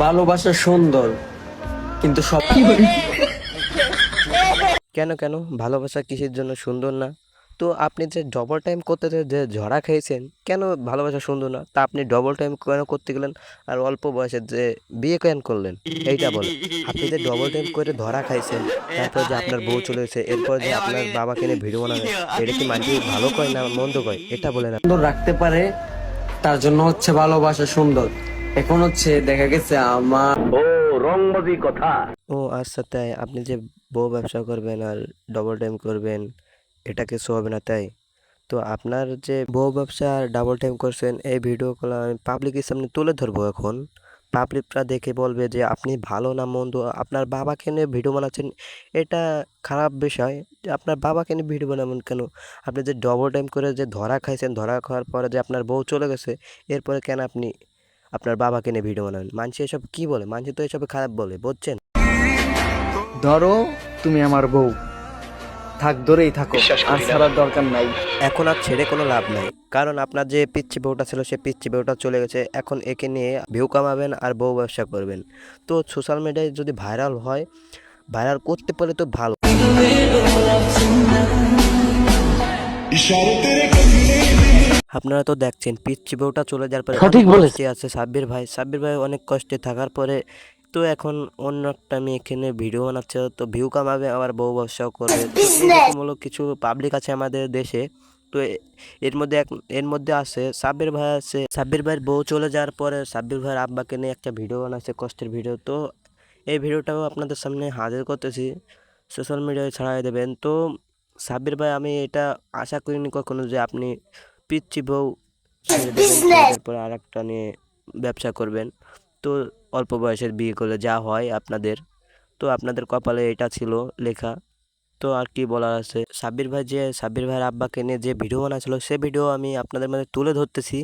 ভালোবাসা সুন্দর কিন্তু সব কেন কেন? ভালোবাসা কিসের জন্য সুন্দর না? তো আপনি যে ডবল টাইম করতে যে- ঝরা খেয়েছেন কেন ভালোবাসা সুন্দর না? তা আপনি ডবল টাইম কেন করতে গেলেন? আর অল্প বয়সে যে বিয়ে কেন করলেন? এইটা বলেন। আপনি যে ডবল টাইম করে ধরা খাইছেন তারপর যে আপনার বউ চলে এসেছে এরপর যে আপনার বাবাকে নিয়ে ভিডিও বানাবেন এটা কি মানুষ ভালো কয় না মন্দ কয়? এটা বলেন আপনি। সুন্দর রাখতে পারে তার জন্য হচ্ছে ভালোবাসা সুন্দর। এখন হচ্ছে দেখা গেছে আমার ও রংবাজি কথা। ও আচ্ছা তাই। আপনি যে বউ ব্যবসা করবেন আর ডবল টাইম করবেন এটা কিছু হবে না তাই? তো আপনার যে বউ ব্যবসা আর ডাবল টাইম করছেন এই ভিডিওগুলো আমি পাবলিকের সামনে তুলে ধরবো এখন। পাবলিকরা দেখে বলবে যে আপনি ভালো না মন্দ? আপনার বাবাকে নিয়ে ভিডিও বানাচ্ছেন এটা খারাপ বিষয়। যে আপনার বাবাকে নিয়ে ভিডিও বানাবেন কেন? আপনি যে ডবল টাইম করে যে ধরা খাইছেন ধরা খাওয়ার পরে যে আপনার বউ চলে গেছে এরপরে কেন আপনি আপনার বাবাকে নিয়ে ভিডিও বানাবেন। মানুষ এসব কী বলে? মানুষ তো এসব খারাপ বলে বুঝছেন? ধরো তুমি আমার বউ। থাক ধরেই থাকো। আর ছাড়ার দরকার নাই। এখন আর ছেড়ে কোনো লাভ নাই। কারণ আপনার যে পিচ্ছি বউটা ছিল সে পিচ্ছি বউটা চলে গেছে। এখন একে নিয়ে ভিউ কামাবেন আর বউ ব্যবসা করবেন। তো সোশ্যাল মিডিয়ায় যদি ভাইরাল হয় ভাইরাল করতে পারে তো ভালো। আপনারা তো দেখছেন পিচ্ছি বউটা চলে যাওয়ার পরে সঠিক অনেক বলেছে। আছে সাব্বির ভাই। সাব্বির ভাই অনেক কষ্টে থাকার পরে তো এখন অন্য একটা মেয়ে এখানে ভিডিও বানাচ্ছে তো ভিউ কামাবে আবার বউ ব্যবসাও করবে। এরকমূলক কিছু পাবলিক আছে আমাদের দেশে। তো এর মধ্যে এক এর মধ্যে আছে সাব্বির ভাই আছে। সাব্বির ভাইয়ের বউ চলে যাওয়ার পরে সাব্বির ভাইয়ের আব্বাকে নিয়ে একটা ভিডিও বানাচ্ছে কষ্টের ভিডিও তো এই ভিডিওটাও আপনাদের সামনে হাজির করতেছি। সোশ্যাল মিডিয়ায় ছড়াই দেবেন। তো সাব্বির ভাই আমি এটা আশা করিনি কখনো যে আপনি পিচ্ছি বউ এরপরে আর একটা নিয়ে ব্যবসা করবেন। তো অল্প বয়সের বিয়ে করলে যা হয় আপনাদের। তো আপনাদের কপালে এটা ছিল লেখা। তো আর কি বলার আছে? সাব্বির ভাই যে সাব্বির ভাইয়ের আব্বাকে নিয়ে যে ভিডিও বানাচ্ছিল সে ভিডিও আমি আপনাদের মধ্যে তুলে ধরতেছি।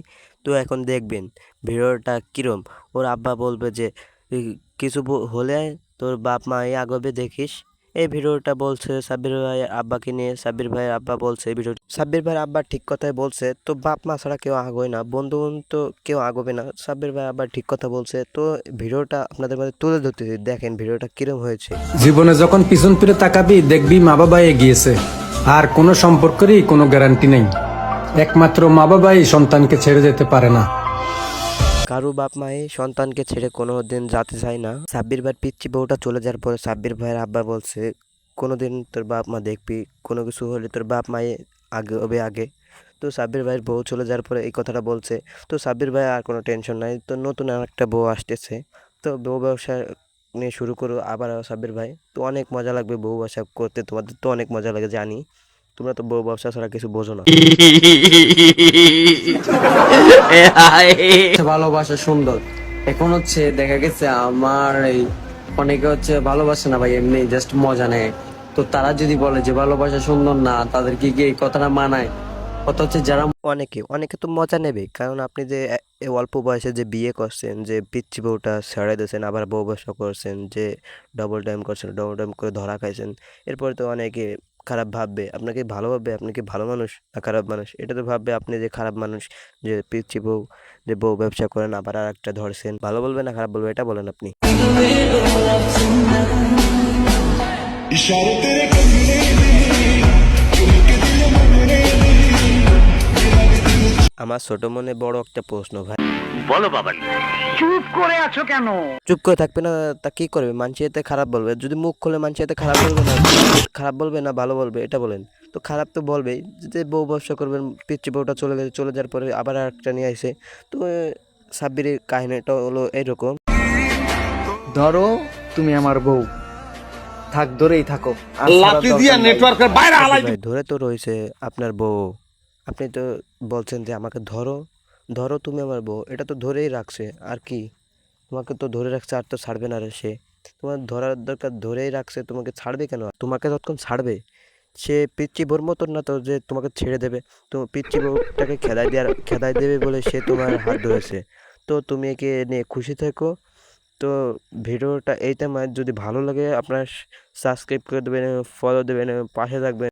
তো এখন দেখবেন ভিডিওটা কীরম? ওর আব্বা বলবে যে "এই কিছু হলে তোর বাপ মা এই আগবে দেখিস। এই ভিডিওটা বলছে সাব্বির ভাইয়ের আব্বাকে নিয়ে। সাব্বির ভাইয়ের আব্বা বলছে এই ভিডিও সাব্বির ভাইয়ের আব্বা ঠিক কথাই বলছে, তো বাপ মা ছাড়া কেউ আgoয় না, বন্ধু তো কেউ আগবে না। সাব্বির ভাই আব্বা ঠিক কথা বলছে। তো ভিডিওটা আপনাদের মধ্যে তুলে ধরতেছি দেখেন ভিডিওটা কীরম হয়েছে। জীবনে যখন পিছন ফিরে তাকাবি, দেখবি মা বাবা এগিয়েছে আর কোনো সম্পর্কেরই কোনো গ্যারান্টি নেই। একমাত্র মা বাবাই সন্তানকে ছেড়ে যেতে পারে না। কারও বাপ মায়ে সন্তানকে ছেড়ে কোনো দিন যেতে চায় না। সাব্বির ভাইয়ের পিচ্ছি বউটা চলে যাওয়ার পরে সাব্বির ভাইয়ের আব্বা বলছে কোনো দিন তোর বাপ মা দেখবি, কোনো কিছু হলে তোর বাপ মায়ে আগে, হবে আগে। তো সাব্বির ভাইয়ের বউ চলে যাওয়ার পরে এই কথাটা বলছে। তো সাব্বির ভাই আর কোনো টেনশন নাই। তো নতুন আর একটা বউ আসতেছে। তো বউ ব্যবসা নিয়ে শুরু করো আবার সাব্বির ভাই। তো অনেক মজা লাগবে বউ ব্যবসা করতে। তোমাদের তো অনেক মজা লাগে, জানি। তোমরা তো বউ ব্যবসা ছাড়া কিছু বোঝো না। ভালোবাসা সুন্দর। এখন হচ্ছে দেখা গেছে আমার এই অনেকে হচ্ছে ভালোবাসে না ভাই এমনি জাস্ট মজা নেয়। তো তারা যদি বলে যে ভালোবাসা সুন্দর না তাদেরকে কি এই কথাটা মানায়? কত হচ্ছে যারা অনেকে অনেকে তো মজা নেবে। কারণ আপনি যে অল্প বয়সে যে বিয়ে করছেন যে পিচ্ছি বউটা ছেড়ে দিয়েছেন আবার বউ ব্যবসা করছেন যে ডবল টাইম করছেন ডবল টাইম করে ধরা খাইছেন এরপরে তো অনেকে খারাপ ভাববে, আপনাকে ভালো ভাববে, আপনি কি ভালো মানুষ না খারাপ মানুষ? এটা তো ভাববে আপনি যে খারাপ মানুষ, যে পিচ্ছি বউ, যে বউ ব্যবসা করেন, আবার আর একটা ধরছেন। ভালো বলবে না খারাপ বলবে, এটা বলেন আপনি। আমার ছোট মনে বড় একটা প্রশ্ন ভাই। বলো বাবা চুপ করে আছো কেন? চুপ করে থাকবে না তা কি করবে? মানুষ এতে খারাপ বলবে। যদি মুখ খুলে মানুষ এতে খারাপ বলবে না খারাপ বলবে না ভালো বলবে এটা বলেন। তো খারাপ তো বলবেই। যে বউ ব্যবসা করবেন পিচ্ছি বউটা চলে গেছে চলে যাওয়ার পরে আবার আর একটা নিয়ে আসে তো সাব্বিরের কাহিনীটা হলো এরকম। ধরো তুমি আমার বউ। থাক ধরেই থাকো। ধরে তো রয়েছে আপনার বউ। আপনি তো বলছেন যে আমাকে ধরো ধরো তুমি আমার বউ, এটা তো ধরেই রাখছে, আর কি? তোমাকে তো ধরে রাখছে, আর তো ছাড়বে না রে সে। তোমার ধরার দরকার ধরেই রাখছে, তোমাকে ছাড়বে কেন? তোমাকে যতক্ষণ ছাড়বে, সে পিচ্ছি বোর মতন না তো যে তোমাকে ছেড়ে দেবে। তো পিচ্ছি বউটাকে খেদাই দেওয়ার খেদাই দেবে বলে সে তোমার হাত ধরেছে। তো তুমি একে নিয়ে খুশি থেকো। তো ভিডিওটা এইটা যদি ভালো লাগে, আপনার সাবস্ক্রাইব করে দেবেন ফলো দেবেন, পাশে থাকবেন।